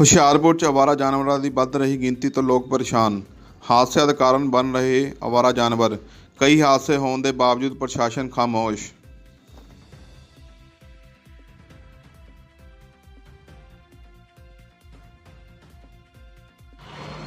ਹੁਸ਼ਿਆਰਪੁਰ 'ਚ ਅਵਾਰਾ ਜਾਨਵਰਾਂ ਦੀ ਵੱਧ ਰਹੀ ਗਿਣਤੀ ਤੋਂ ਲੋਕ ਪਰੇਸ਼ਾਨ। ਹਾਦਸਿਆਂ ਦਾ ਕਾਰਨ ਬਣ ਰਹੇ ਅਵਾਰਾ ਜਾਨਵਰ। ਕਈ ਹਾਦਸੇ ਹੋਣ ਦੇ ਬਾਵਜੂਦ ਪ੍ਰਸ਼ਾਸਨ ਖਾਮੋਸ਼।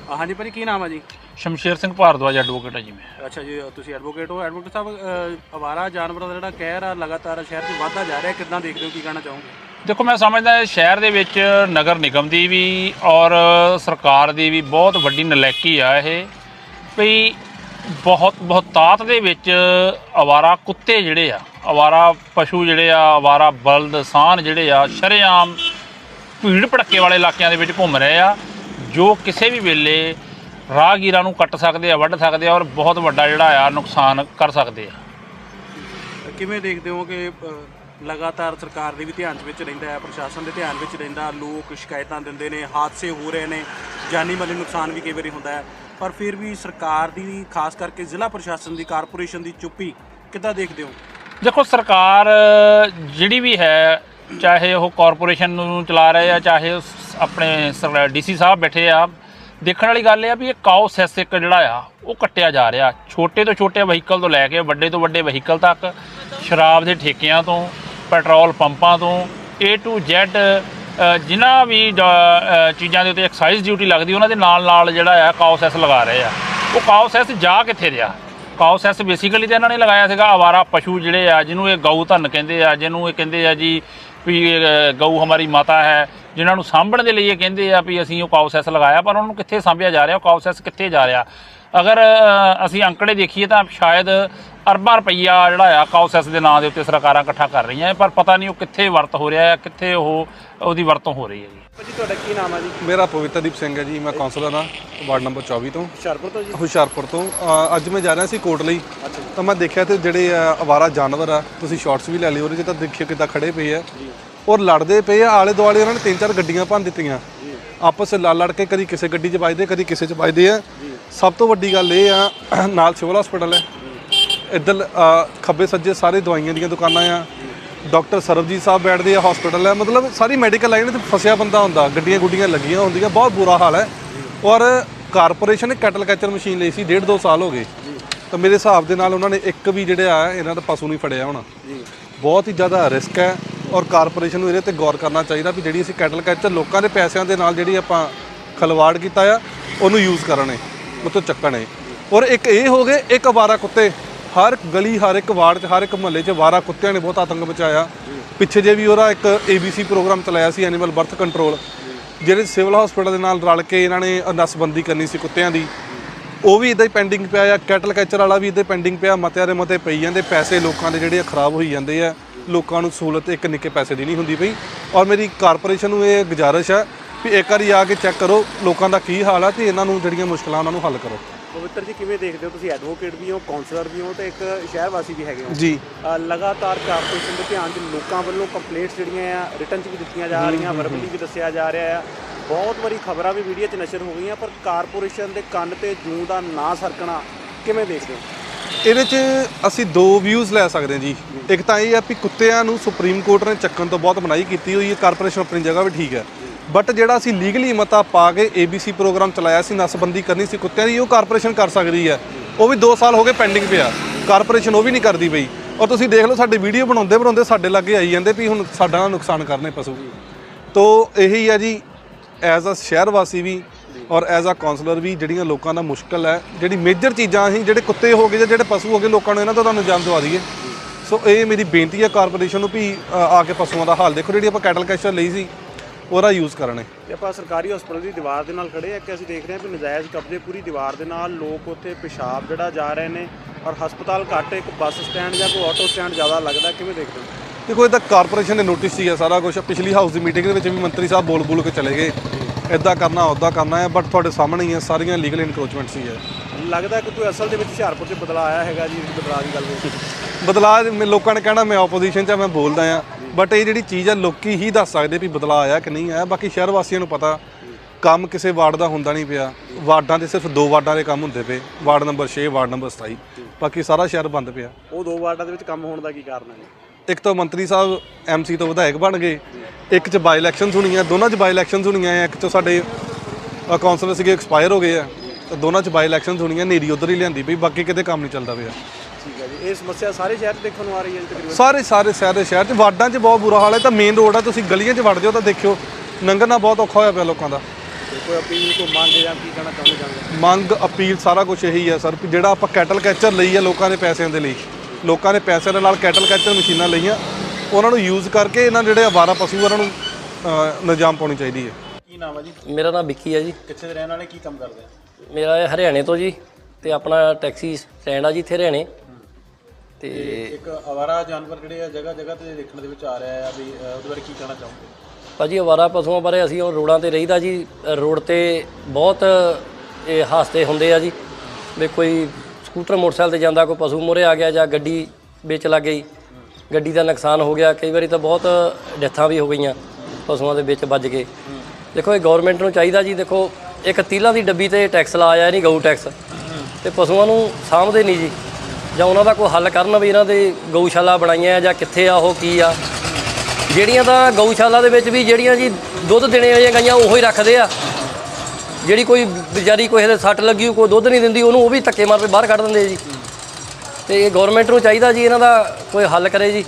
ਹਾਂਜੀ ਭਾਜੀ ਕੀ ਨਾਮ ਆ ਜੀ? ਸ਼ਮਸ਼ੇਰ ਸਿੰਘ ਭਾਰਦਵਾਜ ਐਡਵੋਕੇਟ ਹੈ ਜੀ ਮੈਂ। ਅੱਛਾ ਜੀ ਤੁਸੀਂ ਐਡਵੋਕੇਟ ਹੋ। ਐਡਵੋਕੇਟ ਸਾਹਿਬ ਅ, ਅਵਾਰਾ ਜਾਨਵਰਾਂ ਦਾ ਜਿਹੜਾ ਕਹਿਰ ਆ ਲਗਾਤਾਰ ਸ਼ਹਿਰ 'ਚ ਵਾਧਾ ਜਾ ਰਿਹਾ। ਕਿੱਦਾਂ ਦੇਖਦੇ ਹੋ ਕੀ ਕਹਿਣਾ ਚਾਹੋਗੇ? ਦੇਖੋ, ਮੈਂ ਸਮਝਦਾ ਸ਼ਹਿਰ ਦੇ ਵਿੱਚ ਨਗਰ ਨਿਗਮ ਦੀ ਵੀ ਔਰ ਸਰਕਾਰ ਦੀ ਵੀ ਬਹੁਤ ਵੱਡੀ ਨਲੈਕੀ ਆ ਇਹ। ਵੀ ਬਹੁਤ ਬਹੁਤਾਤ ਦੇ ਵਿੱਚ ਅਵਾਰਾ ਕੁੱਤੇ ਜਿਹੜੇ ਆ, ਅਵਾਰਾ ਪਸ਼ੂ ਜਿਹੜੇ ਆ, ਅਵਾਰਾ ਬਲਦ ਸਾਨ ਜਿਹੜੇ ਆ, ਸ਼ਰੇਆਮ ਭੀੜ ਭੜੱਕੇ ਵਾਲੇ ਇਲਾਕਿਆਂ ਦੇ ਵਿੱਚ ਘੁੰਮ ਰਹੇ ਆ। ਜੋ ਕਿਸੇ ਵੀ ਵੇਲੇ ਰਾਹਗੀਰਾਂ ਨੂੰ ਕੱਟ ਸਕਦੇ ਆ, ਵੱਢ ਸਕਦੇ ਆ ਔਰ ਬਹੁਤ ਵੱਡਾ ਜਿਹੜਾ ਆ ਨੁਕਸਾਨ ਕਰ ਸਕਦੇ ਆ। ਕਿਵੇਂ ਦੇਖਦੇ ਹੋ ਕਿ ਲਗਾਤਾਰ ਸਰਕਾਰ ਦੇ ਵੀ ਧਿਆਨ ਵਿੱਚ ਰਹਿੰਦਾ ਹੈ, ਪ੍ਰਸ਼ਾਸਨ ਦੇ ਧਿਆਨ ਵਿੱਚ ਰਹਿੰਦਾ, ਲੋਕ ਸ਼ਿਕਾਇਤਾਂ ਦਿੰਦੇ ਨੇ, ਹਾਦਸੇ ਹੋ ਰਹੇ ਨੇ, ਜਾਨੀ ਮਾਲੀ ਨੁਕਸਾਨ ਵੀ ਕਈ ਵਾਰੀ ਹੁੰਦਾ ਹੈ। ਪਰ ਫਿਰ ਵੀ ਸਰਕਾਰ ਦੀ, ਖਾਸ ਕਰਕੇ ਜ਼ਿਲ੍ਹਾ ਪ੍ਰਸ਼ਾਸਨ ਦੀ, ਕਾਰਪੋਰੇਸ਼ਨ ਦੀ ਚੁੱਪੀ ਕਿੱਦਾਂ ਦੇਖਦੇ ਹੋ? ਦੇਖੋ, ਸਰਕਾਰ ਜਿਹੜੀ ਵੀ ਹੈ, ਚਾਹੇ ਉਹ ਕਾਰਪੋਰੇਸ਼ਨ ਨੂੰ ਚਲਾ ਰਹੇ ਆ, ਚਾਹੇ ਉਸ ਆਪਣੇ ਡੀਸੀ ਸਾਹਿਬ ਬੈਠੇ ਆ, ਦੇਖਣ ਵਾਲੀ ਗੱਲ ਇਹ ਆ ਵੀ ਇਹ ਕਾਓ ਸੈਸ ਇੱਕ ਜਿਹੜਾ ਆ, ਉਹ ਕੱਟਿਆ ਜਾ ਰਿਹਾ। ਛੋਟੇ ਤੋਂ ਛੋਟੇ ਵਹੀਕਲ ਤੋਂ ਲੈ ਕੇ ਵੱਡੇ ਤੋਂ ਵੱਡੇ ਵਹੀਕਲ ਤੱਕ, ਸ਼ਰਾਬ ਦੇ ਠੇਕਿਆਂ ਤੋਂ ਪੈਟਰੋਲ ਪੰਪਾਂ ਤੋਂ A to Z ਜਿਨ੍ਹਾਂ ਵੀ ਜ- ਚੀਜ਼ਾਂ ਦੇ ਉੱਤੇ ਐਕਸਾਈਜ਼ ਡਿਊਟੀ ਲੱਗਦੀ, ਉਹਨਾਂ ਦੇ ਨਾਲ ਨਾਲ ਜਿਹੜਾ ਆ ਕਾਓਸੈਸ ਲਗਾ ਰਹੇ ਆ। ਉਹ ਕਾਓਸੈਸ ਜਾ ਕਿੱਥੇ ਰਿਹਾ? ਕਾਉਸੈਸ ਬੇਸਿਕਲੀ ਤਾਂ ਇਹਨਾਂ ਨੇ ਲਗਾਇਆ ਸੀਗਾ ਆਵਾਰਾ ਪਸ਼ੂ ਜਿਹੜੇ ਆ, ਜਿਹਨੂੰ ਇਹ ਗਊ ਧਨ ਕਹਿੰਦੇ ਆ, ਜਿਹਨੂੰ ਇਹ ਕਹਿੰਦੇ ਆ ਜੀ ਵੀ ਗਊ ਹਮਾਰੀ ਮਾਤਾ ਹੈ ਜਿਨ੍ਹਾਂ ਨੂੰ ਸਾਂਭਣ ਦੇ ਲਈ ਇਹ ਕਹਿੰਦੇ ਆ ਵੀ ਅਸੀਂ ਉਹ ਕਾਉਸੈਸ ਲਗਾਇਆ, ਪਰ ਉਹਨਾਂ ਨੂੰ ਕਿੱਥੇ ਸਾਂਭਿਆ ਜਾ ਰਿਹਾ? ਉਹ ਕਾਉਸੈਸ ਕਿੱਥੇ ਜਾ ਰਿਹਾ? ਅਗਰ ਅਸੀਂ ਅੰਕੜੇ ਦੇਖੀਏ ਤਾਂ ਸ਼ਾਇਦ ਅਰਬਾਂ ਰੁਪਈਆ ਜਿਹੜਾ ਆ ਕਾਉਸੈਸ ਦੇ ਨਾਂ ਦੇ ਉੱਤੇ ਸਰਕਾਰਾਂ ਇਕੱਠਾ ਕਰ ਰਹੀਆਂ ਪਰ ਪਤਾ ਨਹੀਂ ਉਹ ਕਿੱਥੇ ਵਰਤ ਹੋ ਰਿਹਾ ਹੈ ਕਿੱਥੇ ਉਹ ਉਹਦੀ ਵਰਤੋਂ ਹੋ ਰਹੀ ਹੈ ਜੀ। ਭਾਜੀ ਤੁਹਾਡਾ ਕੀ ਨਾਮ ਆ ਜੀ? ਮੇਰਾ ਪਵਿੱਤਰਦੀਪ ਸਿੰਘ ਹੈ ਜੀ ਮੈਂ ਕਾਉਂਸਲਰ ਹਾਂ ਵਾਰਡ ਨੰਬਰ 24 ਤੋਂ। ਹੁਸ਼ਿਆਰਪੁਰ ਤੋਂ ਜੀ? ਹੁਸ਼ਿਆਰਪੁਰ ਤੋਂ। ਅ, ਅੱਜ ਮੈਂ ਜਾ ਰਿਹਾ ਸੀ ਕੋਰਟ ਲਈ। ਤਾਂ ਮੈਂ ਦੇਖਿਆ ਤੇ ਜਿਹੜੇ ਅ, ਅਵਾਰਾ ਜਾਨਵਰ ਆ ਤੁਸੀਂ ਸ਼ਾਰਟਸ ਵੀ ਲੈ ਲਿਓ ਉਹਦੇ 'ਚ ਤਾਂ ਦੇਖਿਓ ਕਿੱਦਾਂ ਖੜੇ ਪਏ ਆ। ਔਰ ਲੜਦੇ ਪਏ ਆ ਆਲੇ ਦੁਆਲੇ ਉਹਨਾਂ ਨੇ ਤਿੰਨ ਚਾਰ ਗੱਡੀਆਂ ਭੰਨ ਦਿੱਤੀਆਂ। ਆਪਸ ਵਿੱਚ ਲੜ ਲੜ ਕੇ ਕਦੀ ਕਿਸੇ ਗੱਡੀ 'ਚ ਵੱਜਦੇ, ਕਦੀ ਕਿਸੇ 'ਚ ਵੱਜਦੇ ਆ। ਸਭ ਤੋਂ ਵੱਡੀ ਗੱਲ ਇਹ ਆ, ਨਾਲ ਸਿਵਲ ਹਸਪੀਟਲ ਹੈ। ਇੱਧਰ ਖੱਬੇ ਸੱਜੇ ਸਾਰੇ ਦਵਾਈਆਂ ਦੀਆਂ ਦੁਕਾਨਾਂ ਆ। ਡਾਕਟਰ ਸਰਬਜੀਤ ਸਾਹਿਬ ਬੈਠਦੇ ਆ, ਹਸਪੀਟਲ ਹੈ ਮਤਲਬ ਸਾਰੀ ਮੈਡੀਕਲ ਲਾਈਨ ਤੇ ਫਸਿਆ ਬੰਦਾ ਹੁੰਦਾ, ਗੱਡੀਆਂ ਗੁੱਡੀਆਂ ਲੱਗੀਆਂ ਹੁੰਦੀਆਂ, ਬਹੁਤ ਬੁਰਾ ਹਾਲ ਹੈ। ਔਰ ਕਾਰਪੋਰੇਸ਼ਨ ਨੇ ਕੈਟਲ ਕੈਚਰ ਮਸ਼ੀਨ ਲਈ ਸੀ ਡੇਢ ਦੋ ਸਾਲ ਹੋ ਗਏ। ਤਾਂ ਮੇਰੇ ਹਿਸਾਬ ਦੇ ਨਾਲ ਉਹਨਾਂ ਨੇ ਇੱਕ ਵੀ ਜਿਹੜਾ ਆ, ਇਹਨਾਂ ਦਾ ਪਸ਼ੂ ਨਹੀਂ ਫੜਿਆ ਹੋਣਾ। ਬਹੁਤ ਹੀ ਜ਼ਿਆਦਾ ਰਿਸਕ ਹੈ। ਔਰ ਕਾਰਪੋਰੇਸ਼ਨ ਨੂੰ ਇਹਦੇ ਤੇ ਗੌਰ ਕਰਨਾ ਚਾਹੀਦਾ ਵੀ ਜਿਹੜੀ ਅਸੀਂ ਕੈਟਲ ਕੈਚਰ ਲੋਕਾਂ ਦੇ ਪੈਸਿਆਂ ਦੇ ਨਾਲ ਜਿਹੜੀ ਆਪਾਂ ਖਲਵਾੜ ਕੀਤਾ ਆ, ਉਹਨੂੰ ਯੂਜ਼ ਕਰਨੇ ਮਤਲਬ ਚੱਕਣੇ ਔਰ ਇੱਕ ਇਹ ਹੋ ਗਏ, ਇੱਕ ਵਾਰਾ ਕੁੱਤੇ। ਹਰ ਗਲੀ, ਹਰ ਇੱਕ ਵਾਰਡ 'ਚ, ਹਰ ਇੱਕ ਮਹੱਲੇ 'ਚ ਵਾਰਾ ਕੁੱਤਿਆਂ ਨੇ ਬਹੁਤ ਆਤੰਕ ਮਚਾਇਆ। ਪਿੱਛੇ ਜੇ ਵੀ ਉਹਦਾ ਇੱਕ ABC ਪ੍ਰੋਗਰਾਮ ਚਲਾਇਆ ਸੀ ਐਨੀਮਲ ਬਰਥ ਕੰਟਰੋਲ ਜਿਹੜੇ ਸਿਵਲ ਹਸਪੀਟਲ ਦੇ ਨਾਲ ਰਲ ਕੇ ਇਹਨਾਂ ਨੇ ਨਸਬੰਦੀ ਕਰਨੀ ਸੀ ਕੁੱਤਿਆਂ ਦੀ। ਉਹ ਵੀ ਇਦਾਂ ਹੀ ਪੈਂਡਿੰਗ ਪਿਆ ਆ, ਕੈਟਲ ਕੈਚਰ ਵਾਲਾ ਵੀ ਇਦਾਂ ਪੈਂਡਿੰਗ ਪਿਆ, ਮਤਿਆਂ ਦੇ ਮਤੇ ਪਈ ਜਾਂਦੇ, ਪੈਸੇ ਲੋਕਾਂ ਦੇ ਜਿਹੜੇ ਆ ਖਰਾਬ ਹੋਈ ਜਾਂਦੇ ਆ। ਲੋਕਾਂ ਨੂੰ ਸਹੂਲਤ ਇੱਕ ਨਿੱਕੇ ਪੈਸੇ ਦੀ ਨਹੀਂ ਹੁੰਦੀ ਪਈ। ਔਰ ਮੇਰੀ ਕਾਰਪੋਰੇਸ਼ਨ ਨੂੰ ਇਹ ਗੁਜ਼ਾਰਿਸ਼ ਹੈ ਵੀ ਇੱਕ ਵਾਰੀ ਆ ਕੇ ਚੈੱਕ ਕਰੋ ਲੋਕਾਂ ਦਾ ਕੀ ਹਾਲ ਆ ਤੇ ਇਹਨਾਂ ਨੂੰ ਜਿਹੜੀਆਂ ਮੁਸ਼ਕਲਾਂ ਉਹਨਾਂ ਨੂੰ ਹੱਲ ਕਰੋ। ਪਵਿੱਤਰ ਜੀ ਕਿਵੇਂ ਦੇਖਦੇ ਹੋ ਤੁਸੀਂ? ਐਡਵੋਕੇਟ ਵੀ ਹੋ ਕਾਉਂਸਲਰ ਵੀ ਹੋ ਤੇ ਇੱਕ ਸ਼ਹਿਰ ਵਾਸੀ ਵੀ ਹੈਗੇ ਹੋ। ਜੀ। ਲਗਾਤਾਰ ਕਾਰਪੋਰੇਸ਼ਨ ਦੇ ਧਿਆਨ 'ਚ ਲੋਕਾਂ ਵੱਲੋਂ ਕੰਪਲੇਂਟਸ ਜਿਹੜੀਆਂ ਆ ਰਿਟਰਨ 'ਚ ਵੀ ਦਿੱਤੀਆਂ ਜਾ ਰਹੀਆਂ ਵਰਬਲੀ ਵੀ ਦੱਸਿਆ ਜਾ ਰਿਹਾ ਆ। ਬਹੁਤ ਵਾਰੀ ਖਬਰਾਂ ਵੀ ਮੀਡੀਆ 'ਚ ਨਸ਼ਰ ਹੋ ਗਈਆਂ ਪਰ ਕਾਰਪੋਰੇਸ਼ਨ ਦੇ ਕੰਨ ਤੇ ਜੂੰ ਦਾ ਨਾ ਸਰਕਣਾ ਕਿਵੇਂ ਦੇਖਦੇ ਹੋ? ਇਹਦੇ 'ਚ ਅਸੀਂ ਦੋ ਵਿਊਜ਼ ਲੈ ਸਕਦੇ ਹਾਂ ਜੀ। ਇੱਕ ਤਾਂ ਇਹ ਆ ਵੀ ਕੁੱਤਿਆਂ ਨੂੰ ਸੁਪਰੀਮ ਕੋਰਟ ਨੇ ਚੱਕਣ ਤੋਂ ਬਹੁਤ ਮਨਾਹੀ ਕੀਤੀ ਹੋਈ ਹੈ। ਕਾਰਪੋਰੇਸ਼ਨ ਆਪਣੀ ਜਗ੍ਹਾ ਵੀ ਠੀਕ ਹੈ। ਬਟ ਜਿਹੜਾ ਅਸੀਂ ਲੀਗਲੀ ਮਤਾ ਪਾ ਕੇ ABC ਪ੍ਰੋਗਰਾਮ ਚਲਾਇਆ ਸੀ, ਨਸਬੰਦੀ ਕਰਨੀ ਸੀ ਕੁੱਤਿਆਂ ਦੀ, ਉਹ ਕਾਰਪੋਰੇਸ਼ਨ ਕਰ ਸਕਦੀ ਹੈ। ਉਹ ਵੀ 2 ਸਾਲ ਹੋ ਗਏ ਪੈਂਡਿੰਗ ਪਿਆ। ਕਾਰਪੋਰੇਸ਼ਨ ਉਹ ਵੀ ਨਹੀਂ ਕਰਦੀ ਪਈ। ਔਰ ਤੁਸੀਂ ਦੇਖ ਲਓ, ਸਾਡੇ ਵੀਡੀਓ ਬਣਾਉਂਦੇ ਬਣਾਉਂਦੇ ਸਾਡੇ ਲਾਗੇ ਆਈ ਜਾਂਦੇ ਵੀ ਹੁਣ ਸਾਡਾ ਨੁਕਸਾਨ ਕਰਨੇ ਪਸ਼ੂ। ਤੋਂ ਇਹੀ ਆ ਜੀ ਐਜ਼ ਅ ਸ਼ਹਿਰ ਵਾਸੀ ਵੀ ਔਰ ਐਜ਼ ਅ ਕਾਉਂਸਲਰ ਵੀ ਜਿਹੜੀਆਂ ਲੋਕਾਂ ਦਾ ਮੁਸ਼ਕਲ ਹੈ ਜਿਹੜੀ ਮੇਜਰ ਚੀਜ਼ਾਂ ਅਸੀਂ ਜਿਹੜੇ ਕੁੱਤੇ ਹੋ ਗਏ ਜਾਂ ਜਿਹੜੇ ਪਸ਼ੂ ਹੋ ਗਏ ਲੋਕਾਂ ਨੂੰ ਇਹਨਾਂ ਤੋਂ ਤੁਹਾਨੂੰ ਜਾਨ ਦਵਾ ਦਈਏ। ਸੋ ਇਹ ਮੇਰੀ ਬੇਨਤੀ ਹੈ ਕਾਰਪੋਰੇਸ਼ਨ ਨੂੰ ਵੀ ਆ ਕੇ ਪਸ਼ੂਆਂ ਦਾ ਹਾਲ ਦੇਖੋ ਜਿਹੜੀ ਆਪਾਂ ਕੈਟਲ ਕੈਚਰ ਲਈ ਸੀ ਉਹਦਾ ਯੂਜ਼ ਕਰਨੇ ਤੇ ਆਪਾਂ ਸਰਕਾਰੀ ਹਸਪਤਾਲ ਦੀ ਦੀਵਾਰ ਦੇ ਨਾਲ ਖੜੇ ਆ ਕਿ ਅਸੀਂ ਦੇਖ ਰਹੇ ਹਾਂ ਵੀ ਨਜਾਇਜ਼ ਕਬਜ਼ੇ ਪੂਰੀ ਦੀਵਾਰ ਦੇ ਨਾਲ ਲੋਕ ਉੱਥੇ ਪਿਸ਼ਾਬ ਜਿਹੜਾ ਜਾ ਰਹੇ ਨੇ ਔਰ ਹਸਪਤਾਲ ਘੱਟ ਇੱਕ ਬੱਸ ਸਟੈਂਡ ਜਾਂ ਕੋਈ ਆਟੋ ਸਟੈਂਡ ਜ਼ਿਆਦਾ ਲੱਗਦਾ ਕਿਵੇਂ ਦੇਖਦੇ ਹੋ? ਦੇਖੋ ਇਹਦਾ ਕਾਰਪੋਰੇਸ਼ਨ ਨੇ ਨੋਟਿਸ ਹੈ ਸਾਰਾ ਕੁਝ ਪਿਛਲੀ ਹਾਊਸ ਦੀ ਮੀਟਿੰਗ ਦੇ ਵਿੱਚ ਵੀ ਮੰਤਰੀ ਸਾਹਿਬ ਬੋਲ ਬੋਲ ਕੇ ਚਲੇ ਗਏ। ਇਦਾਂ ਕਰਨਾ ਉਦਾਂ ਕਰਨਾ ਹੈ ਬਟ ਤੁਹਾਡੇ ਸਾਹਮਣੇ ਹੀ ਹੈ ਸਾਰੀਆਂ ਲੀਗਲ ਇਨਕਰੋਚਮੈਂਟ ਸੀ ਹੈ। ਲੱਗਦਾ ਕਿ ਕੋਈ ਅਸਲ ਦੇ ਵਿੱਚ ਹੁਸ਼ਿਆਰਪੁਰ 'ਚ ਬਦਲਾਅ ਆਇਆ ਹੈਗਾ ਜੀ ਬਦਲਾਅ ਦੀ ਗੱਲ ਹੋਈ? ਬਦਲਾਅ ਲੋਕਾਂ ਨੇ ਕਹਿਣਾ ਮੈਂ ਆਪੋਜੀਸ਼ਨ 'ਚ ਆ ਮੈਂ ਬੋਲਦਾ ਆ ਬਟ ਇਹ ਜਿਹੜੀ ਚੀਜ਼ ਆ ਲੋਕੀ ਹੀ ਦੱਸ ਸਕਦੇ ਵੀ ਬਦਲਾਅ ਆਇਆ ਕਿ ਨਹੀਂ ਆਇਆ ਬਾਕੀ ਸ਼ਹਿਰ ਵਾਸੀਆਂ ਨੂੰ ਪਤਾ ਕੰਮ ਕਿਸੇ ਵਾਰਡ ਦਾ ਹੁੰਦਾ ਨਹੀਂ ਪਿਆ ਵਾਰਡਾਂ ਦੇ ਸਿਰਫ ਦੋ ਵਾਰਡਾਂ ਦੇ ਕੰਮ ਹੁੰਦੇ ਪਏ ਵਾਰਡ ਨੰਬਰ 6 ਵਾਰਡ ਨੰਬਰ 27 ਬਾਕੀ ਸਾਰਾ ਸ਼ਹਿਰ ਬੰਦ ਪਿਆ। ਉਹ ਦੋ ਵਾਰਡਾਂ ਦੇ ਵਿੱਚ ਕੰਮ ਹੋਣ ਦਾ ਕੀ ਕਾਰਨ ਹੈ ਇੱਕ ਤਾਂ ਮੰਤਰੀ ਸਾਹਿਬ ਐਮਸੀ ਤੋਂ ਵਿਧਾਇਕ ਬਣ ਗਏ ਇੱਕ ਚ ਬਾਈ ਇਲੈਕਸ਼ਨਸ ਹੋਣੀਆਂ ਦੋਨਾਂ ਚ ਬਾਈ ਇਲੈਕਸ਼ਨਸ ਹੋਣੀਆਂ ਆ ਇੱਕ ਚ ਸਾਡੇ ਕਾਉਂਸਲਰ ਸੀਗੇ ਐਕਸਪਾਇਰ ਹੋ ਗਏ ਆ ਤੇ ਦੋਨਾਂ ਚ ਬਾਈ ਇਲੈਕਸ਼ਨਸ ਹੋਣੀਆਂ ਨੇਰੀ ਉਧਰ ਹੀ ਲਿਆਂਦੀ ਪਈ ਬਾਕੀ ਕਿਤੇ ਕੰਮ ਨਹੀਂ ਚੱਲਦਾ ਪਿਆ। ਠੀਕ ਹੈ ਜੀ ਇਹ ਸਮੱਸਿਆ ਸਾਰੇ ਸ਼ਹਿਰ 'ਚ ਦੇਖਣ ਨੂੰ ਆ ਰਹੀ ਹੈ ਤਕਰੀਬਨ? ਸਾਰੇ ਸਾਰੇ ਸ਼ਹਿਰ ਦੇ ਸ਼ਹਿਰ ਚ ਵਾਰਡਾਂ 'ਚ ਬਹੁਤ ਬੁਰਾ ਹਾਲ ਹੈ ਤਾਂ ਮੇਨ ਰੋਡ ਆ ਤੁਸੀਂ ਗਲੀਆਂ 'ਚ ਵੜ ਜਾਓ ਤਾਂ ਦੇਖਿਓ ਲੰਘਣਾ ਬਹੁਤ ਔਖਾ ਹੋਇਆ ਪਿਆ ਲੋਕਾਂ ਦਾ। ਕੋਈ ਅਪੀਲ ਕੋਈ ਮੰਗ ਜਾਂ ਕੀ ਕਹਿਣਾ ਚਾਹੁੰਦੇ ਮੰਗ ਅਪੀਲ ਸਾਰਾ ਕੁਝ ਇਹੀ ਹੈ ਸਰ ਕਿ ਜਿਹੜਾ ਆਪਾਂ ਕੈਟਲ ਕੈਚਰ ਲਈ ਹੈ ਲੋਕਾਂ ਦੇ ਪੈਸਿਆਂ ਦੇ ਲਈ। ਲੋਕਾਂ ਨੇ ਪੈਸਿਆਂ ਦੇ ਨਾਲ ਕੈਟਲ ਕੈਚਰ ਮਸ਼ੀਨਾਂ ਲਈਆਂ। ਉਹਨਾਂ ਨੂੰ ਯੂਜ਼ ਕਰਕੇ ਇਹਨਾਂ ਜਿਹੜੇ ਆਵਾਰਾ ਪਸ਼ੂ ਉਹਨਾਂ ਨੂੰ ਨਿਜ਼ਾਮ ਪਾਉਣੀ ਚਾਹੀਦੀ ਹੈ। ਕੀ ਨਾਮ ਹੈ ਜੀ? ਮੇਰਾ ਨਾਮ ਵਿੱਕੀ ਹੈ ਜੀ। ਕਿੱਥੇ ਦੇ ਰਹਿਣ ਵਾਲੇ? ਕੀ ਕੰਮ ਕਰਦੇ? ਆ ਮੇਰਾ ਇਹ ਹਰਿਆਣੇ ਤੋਂ ਜੀ ਤੇ ਆਪਣਾ ਟੈਕਸੀ ਸਟੈਂਡ ਆ ਜੀ ਇੱਥੇ ਹਰਿਆਣੇ। ਤੇ ਇੱਕ ਅਵਾਰਾ ਜਾਨਵਰ ਜਿਹੜੇ ਆ ਜਗ੍ਹਾ ਜਗ੍ਹਾ ਤੇ ਦੇਖਣ ਦੇ ਵਿੱਚ ਆ ਰਿਹਾ ਆ ਵੀ ਉਹਦੇ ਬਾਰੇ ਕੀ ਕਹਿਣਾ ਚਾਹੋਗੇ? ਭਾਜੀ ਅਵਾਰਾ ਪਸ਼ੂਆਂ ਬਾਰੇ ਅਸੀਂ ਉਹ ਰੋਡਾਂ ਤੇ ਰਹੀਦਾ ਜੀ। ਰੋਡ ਤੇ ਬਹੁਤ ਇਹ ਹਾਦਸੇ ਹੁੰਦੇ ਆ ਜੀ। ਵੀ ਕੋਈ ਸਕੂਟਰ ਮੋਟਰਸਾਈਕਲ ਤੇ ਜਾਂਦਾ, ਕੋਈ ਪਸ਼ੂ ਮੋਰੇ ਆ ਗਿਆ ਜਾਂ ਗੱਡੀ ਵਿੱਚ ਲੱਗ ਗਈ, ਗੱਡੀ ਦਾ ਨੁਕਸਾਨ ਹੋ ਗਿਆ, ਕਈ ਵਾਰੀ ਤਾਂ ਬਹੁਤ ਡੈਥਾਂ ਵੀ ਹੋ ਗਈਆਂ, ਪਸ਼ੂਆਂ ਦੇ ਵਿੱਚ ਵੱਜ ਕੇ। ਦੇਖੋ, ਇਹ ਗਵਰਨਮੈਂਟ ਨੂੰ ਚਾਹੀਦਾ ਜੀ, ਦੇਖੋ, ਇੱਕ ਤੀਲਾਂ ਦੀ ਡੱਬੀ ਤੇ ਟੈਕਸ ਲਾਇਆ ਨਹੀਂ ਗਊ ਟੈਕਸ ਤੇ ਪਸ਼ੂਆਂ ਨੂੰ ਸਾਂਭਦੇ ਨਹੀਂ ਜੀ। ਜਾਂ ਉਹਨਾਂ ਦਾ ਕੋਈ ਹੱਲ ਕਰਨ ਵੀ ਇਹਨਾਂ ਦੇ ਗਊਸ਼ਾਲਾ ਬਣਾਈਆਂ ਜਾਂ ਕਿੱਥੇ ਆ, ਉਹ ਕੀ ਆ। ਜਿਹੜੀਆਂ ਤਾਂ ਗਊਸ਼ਾਲਾ ਦੇ ਵਿੱਚ ਵੀ ਜਿਹੜੀਆਂ ਜੀ ਦੁੱਧ ਦੇਣੇ ਵਾਲੀਆਂ ਗਾਈਆਂ, ਉਹੋ ਹੀ ਰੱਖਦੇ ਆ। ਜਿਹੜੀ ਕੋਈ ਵਿਚਾਰੀ ਕੋਈ ਦੇ ਸੱਟ ਲੱਗੀ, ਕੋਈ ਦੁੱਧ ਨਹੀਂ ਦਿੰਦੀ, ਉਹਨੂੰ ਉਹ ਵੀ ਧੱਕੇ ਮਾਰ ਕੇ ਬਾਹਰ ਕੱਢ ਦਿੰਦੇ ਜੀ। ਤੇ ਇਹ ਗਵਰਨਮੈਂਟ ਨੂੰ ਚਾਹੀਦਾ ਜੀ ਇਹਨਾਂ ਦਾ ਕੋਈ ਹੱਲ ਕਰੇ ਜੀ।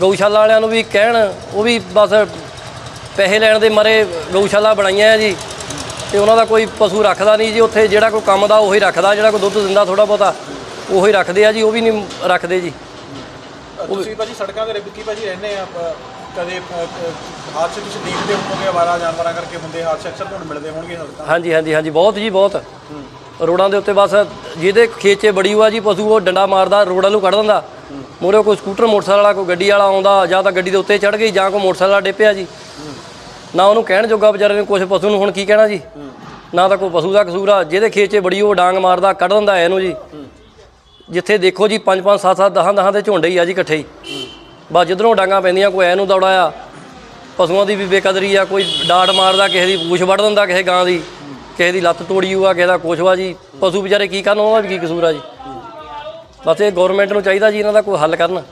ਗਊਸ਼ਾਲਾ ਵਾਲਿਆਂ ਨੂੰ ਵੀ ਕਹਿਣ, ਉਹ ਵੀ ਬਸ ਪੈਸੇ ਲੈਣ ਦੇ ਮਾਰੇ ਗਊਸ਼ਾਲਾ ਬਣਾਈਆਂ ਆ ਜੀ। ਤੇ ਉਹਨਾਂ ਦਾ ਕੋਈ ਪਸ਼ੂ ਰੱਖਦਾ ਨਹੀਂ ਜੀ, ਉੱਥੇ ਜਿਹੜਾ ਕੋਈ ਕੰਮ ਦਾ ਉਹੀ ਰੱਖਦਾ, ਜਿਹੜਾ ਕੋਈ ਦੁੱਧ ਦਿੰਦਾ ਥੋੜਾ ਬਹੁਤਾ, ਉਹੀ ਰੱਖਦੇ ਆ ਜੀ, ਉਹ ਵੀ ਨਹੀਂ ਰੱਖਦੇ ਜੀ। ਤੁਸੀਂ ਭਾਜੀ ਸੜਕਾਂ ਦੇ ਵਿੱਕੀ ਭਾਜੀ ਰਹਿੰਦੇ ਆ ਕਦੇ ਹਾਦਸੇ ਤੁਸੀਂ ਦੇਖਦੇ ਹੋਵੋਗੇ ਅਵਾਰਾ ਜਾਨਵਰਾਂ ਕਰਕੇ ਹੁੰਦੇ ਹਾਦਸੇ ਅਕਸਰ ਤੁਹਾਨੂੰ ਮਿਲਦੇ ਹੋਣਗੇ ਸੜਕਾਂ ਹਾਂਜੀ ਹਾਂਜੀ ਹਾਂਜੀ, ਬਹੁਤ ਜੀ, ਬਹੁਤ। ਰੋਡਾਂ ਦੇ ਉੱਤੇ ਬਸ ਜਿਹਦੇ ਖੇਤ ਬੜੀ ਹੋਆ ਜੀ, ਪਸ਼ੂ ਉਹ ਡੰਡਾ ਮਾਰਦਾ, ਰੋਡਾਂ ਨੂੰ ਕੱਢ ਦਿੰਦਾ। ਮੂਹਰੇ ਕੋਈ ਸਕੂਟਰ, ਮੋਟਰਸਾਈਕਲ ਵਾਲਾ, ਕੋਈ ਗੱਡੀ ਵਾਲਾ ਆਉਂਦਾ, ਜਾਂ ਤਾਂ ਗੱਡੀ ਦੇ ਉੱਤੇ ਚੜ ਗਈ, ਜਾਂ ਕੋਈ ਮੋਟਰਸਾਈਕਲ ਵਾਲਾ ਡਿੱਪਿਆ ਜੀ। ਨਾ ਉਹਨੂੰ ਕਹਿਣ ਜੋਗਾ ਵਿਚਾਰੇ ਨੂੰ ਕੁਝ ਪਸ਼ੂ ਨੂੰ ਹੁਣ ਕੀ ਕਹਿਣਾ ਜੀ। ਨਾ ਤਾਂ ਕੋਈ ਪਸ਼ੂ ਦਾ ਕਸੂਰ ਆ, ਜਿਹਦੇ ਖੇਤ 'ਚ ਬੜੀ ਉਹ ਡਾਂਗ ਮਾਰਦਾ, ਕੱਢ ਦਿੰਦਾ ਇਹਨੂੰ ਜੀ। ਜਿੱਥੇ ਦੇਖੋ ਜੀ 5 5 7 7 10 10 ਦੇ ਝੁੰਡੇ ਹੀ ਆ ਜੀ ਇਕੱਠੇ ਹੀ। ਬਸ ਜਿੱਧਰੋਂ ਡਾਂਗਾ ਪੈਂਦੀਆਂ, ਕੋਈ ਐਂ ਨੂੰ ਦੌੜਾ ਆ। ਪਸ਼ੂਆਂ ਦੀ ਵੀ ਬੇਕਦਰੀ ਆ, ਕੋਈ ਡਾਟ ਮਾਰਦਾ, ਕਿਸੇ ਦੀ ਪੂਛ ਵੱਢ ਦਿੰਦਾ, ਕਿਸੇ ਗਾਂ ਦੀ, ਕਿਸੇ ਦੀ ਲੱਤ ਤੋੜੀ ਹੋਆ ਕਿਸੇ ਦਾ ਕੁਛ ਵਾ ਜੀ। ਪਸ਼ੂ ਵਿਚਾਰੇ ਕੀ ਕਰਨ, ਉਹਨਾਂ ਦਾ ਵੀ ਕੀ ਕਸੂਰ ਆ ਜੀ। ਬਸ ਇਹ ਗਵਰਨਮੈਂਟ ਨੂੰ ਚਾਹੀਦਾ ਜੀ, ਇਹਨਾਂ ਦਾ ਕੋਈ ਹੱਲ ਕਰਨ।